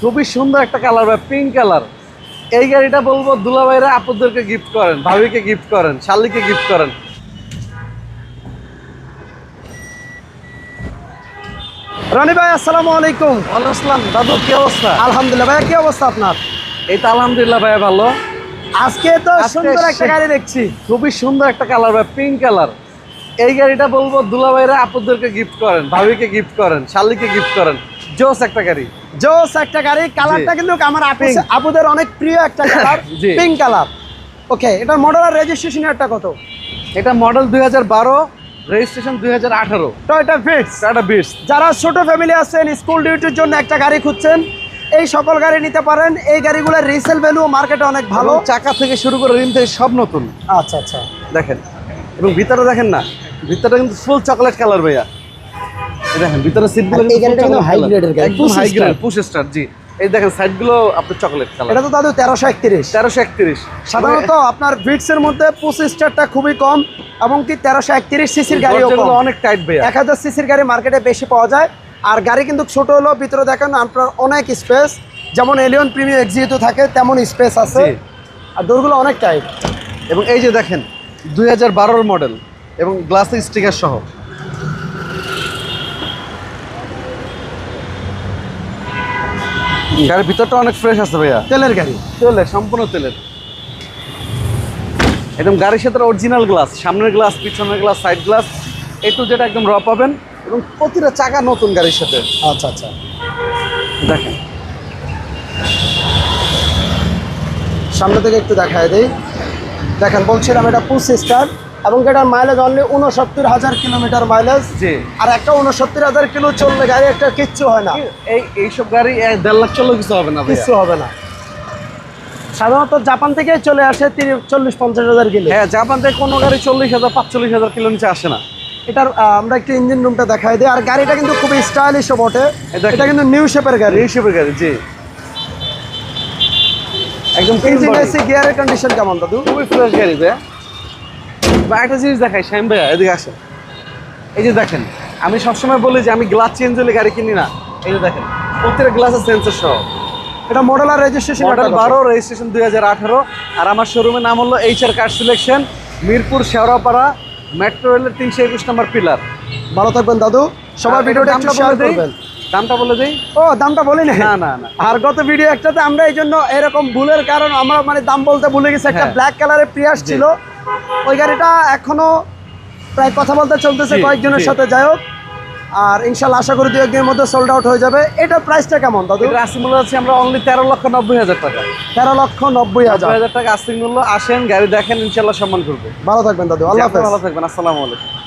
খুবই সুন্দর একটা কালার ভাই পিঙ্ক কালার এই গাড়িটা বলব দুলাভাইরা আপুদেরকে গিফট করেন ভাবিকে গিফট করেন শালিকে গিফট করেন। রনি ভাই আসসালামু আলাইকুম। আসসালাম। দাদু কি অবস্থা? আলহামদুলিল্লাহ ভাই কি অবস্থা আপনার? এই তো আলহামদুলিল্লাহ ভাই ভালো। আজকে তো সুন্দর একটা গাড়ি দেখছি। খুবই সুন্দর একটা কালার ভাই পিঙ্ক কালার এই গাড়িটা বলব দুলা দুলাভাইরা আপুদেরকে গিফট করেন ভাবিকে গিফট করেন শালিকে গিফট করেন। জোস একটা গাড়ি। জোস একটা গাড়ি কালারটা কিন্তু আমার আপু আপুদের অনেক প্রিয় একটা কালার। Pink colour. ওকে এটার মডেল আর রেজিস্ট্রেশন একটা কত? এটা মডেল দুই হাজার বারো রেজিস্ট্রেশন দুই হাজার আঠারো। টয়টা ফিটস এটা বিশ যারা ছোট ফ্যামিলি আছেন স্কুল ডিউটির জন্য একটা গাড়ি খুঁজছেন এই সকল গাড়ি নিতে পারেন। এই গাড়িগুলোর রিসেল ভ্যালু মার্কেটে অনেক ভালো। চাকা থেকে শুরু করে রিম থেকে সব নতুন। আচ্ছা আচ্ছা। দেখেন এবং ভিতরে দেখেন না ভিতরটা কিন্তু ফুল চকলেট কালার ভাইয়া। দেখেন ভিতরে সিটগুলো আর কিন্তু high grade গাড়ি, একদম হাই গ্রেড পুশ স্টার জি। এই দেখেন সাইডগুলো আপনার চকলেট কালার এটা তো দাদু তেরোশো একত্রিশ। তেরোশো একত্রিশ। সাধারণত আপনার ভিটসের মধ্যে খুবই কম এবং কি তেরোশো একত্রিশ সিসির অনেক টাইট এক হাজার সিসির গাড়ি মার্কেটে বেশি পাওয়া যায়। আর গাড়ি কিন্তু ছোট হলেও ভিতরে দেখেন আপনার অনেক স্পেস যেমন এলিয়ন প্রিমিয়াম এক্সিও থাকে তেমন স্পেস আছে। আর ডোরগুলো অনেক টাইট এবং এই যে দেখেন দুই হাজার মডেল এবং গ্লাসে স্টিকার সহ। গাড়ির ভিতরটা অনেক ফ্রেশ আছে ভাইয়া। তেলের গাড়ি। তেলের সম্পূর্ণ তেলের। একদম গাড়ির সাথে অরিজিনাল গ্লাস সামনের গ্লাস পিছনের গ্লাস সাইড গ্লাস তো যেটা একদম র পাবেন এবং প্রতিটা চাকা নতুন গাড়ির সাথে। আচ্ছা আচ্ছা। দেখেন। সামনে থেকে একটু দেখায় দেই। দেখেন বলছিলাম এটা পুশ স্টার এবং এটার মাইলেজ অনলি উনসত্তর হাজার কিলোমিটার মাইলেজ জি। আর একটা উনসত্তর হাজার কিলো চললে গাড়ি একটা কিচ্ছু হয় না। এই এইসব গাড়ি দেড় লাখ চললেও কিছু হবে না কিচ্ছু হবে না। সাধারণত জাপান থেকে চলে আসে চল্লিশ পঞ্চাশ হাজার কিলো। হ্যাঁ জাপান থেকে কোনো গাড়ি চল্লিশ হাজার পাঁচচল্লিশ হাজার কিলো নিচে আসে না। এটার আমরা একটু ইঞ্জিন রুমটা দেখাই দিই। আর গাড়িটা কিন্তু খুবই স্টাইলিশও বটে। এটা কিন্তু নিউ শেপের গাড়ি। এই হিসেবে গাড়ি জি। একদম ইঞ্জিন। এসি গিয়ারের কন্ডিশন কেমন দাদু? খুবই ফ্রেশ গাড়ি একটা জিনিস দেখাই শ্যাম ভাইয়া এদিকে আসেন। এই যে দেখেন আমি সবসময় বলি যে আমি গ্লাস চেঞ্জ হলে গাড়ি কিনি না। এই যে দেখেন প্রত্যেকটা গ্লাসের সেন্সর সহ। এটা মডেল আর রেজিস্ট্রেশন মডেল বারো রেজিস্ট্রেশন দুই হাজার আঠারো। আর আমার শোরুমের নাম হলো H R car selection Mirpur Shewrapara metro রেলের তিনশো একুশ নম্বর পিলার ভালো থাকবেন দাদু। সবাই ভিডিওটা একটু দামটা শেয়ার বলে দেই? করবেন। দামটা বলে দিই। ও দামটা বলি না না না। আর গত ভিডিও একটাতে আমরা এই জন্য এরকম ভুলের কারণ আমরা মানে দাম বলতে ভুলে গেছি একটা। ব্ল্যাক কালারের প্রিয়াস ছিল। ওই গাড়িটা এখনও প্রায় কথা বলতে চলতেছে কয়েকজনের সাথে যাই হোক। আর ইনশাল্লাহ আশা করি দু একদিনের মধ্যে সোল্ড আউট হয়ে যাবে। এটার প্রাইসটা কেমন দাদু? মূল্য আছে আমরা অনলি তেরো লক্ষ নব্বই হাজার টাকা। তেরো লক্ষ নব্বই হাজার। হাজার টাকা আসিং মূল্য। আসেন গাড়ি দেখেন ইনশাল্লাহ সম্মান করব। ভালো থাকবেন দাদু। আল্লাহ ভালো থাকবেন। আসসালামু আলাইকুম।